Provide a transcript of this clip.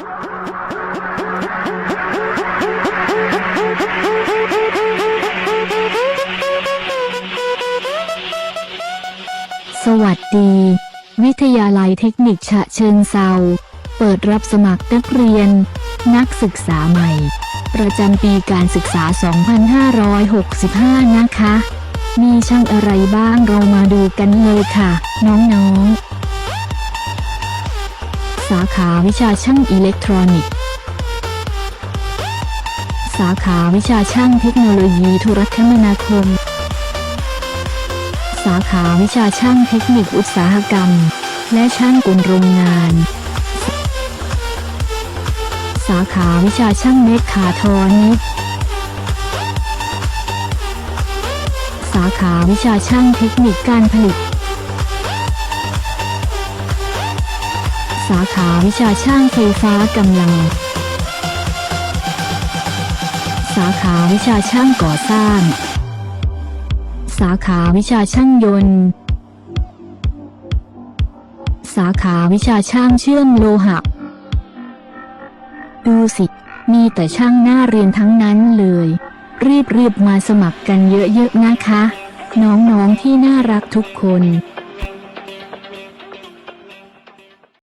สวัสดี วิทยาลัยเทคนิคฉะเชิงเซาเปิดรับสมัครนักเรียน นักศึกษาใหม่ ประจำปีการศึกษา 2565 นะคะ มีช่างอะไรบ้างเรามาดูกันเลยค่ะ น้องๆ สาขาวิชาช่างอิเล็กทรอนิกส์ สาขาวิชาช่างเทคโนโลยีโทรคมนาคม สาขาวิชาช่างเทคนิคอุตสาหกรรม และช่างกลโรงงาน สาขาวิชาช่างเมคคาทรอนิกส์สาขาวิชาช่างเทคนิคการผลิต สาขาวิชาช่างไฟฟ้ากำลัง สาขาวิชาช่างก่อสร้าง สาขาวิชาช่างยนต์ สาขาวิชาช่างเชื่อมโลหะ ดูสิ มีแต่ช่างหน้าเรียนทั้งนั้นเลย รีบๆมาสมัครกันเยอะๆนะคะ น้องๆที่น่ารักทุกคน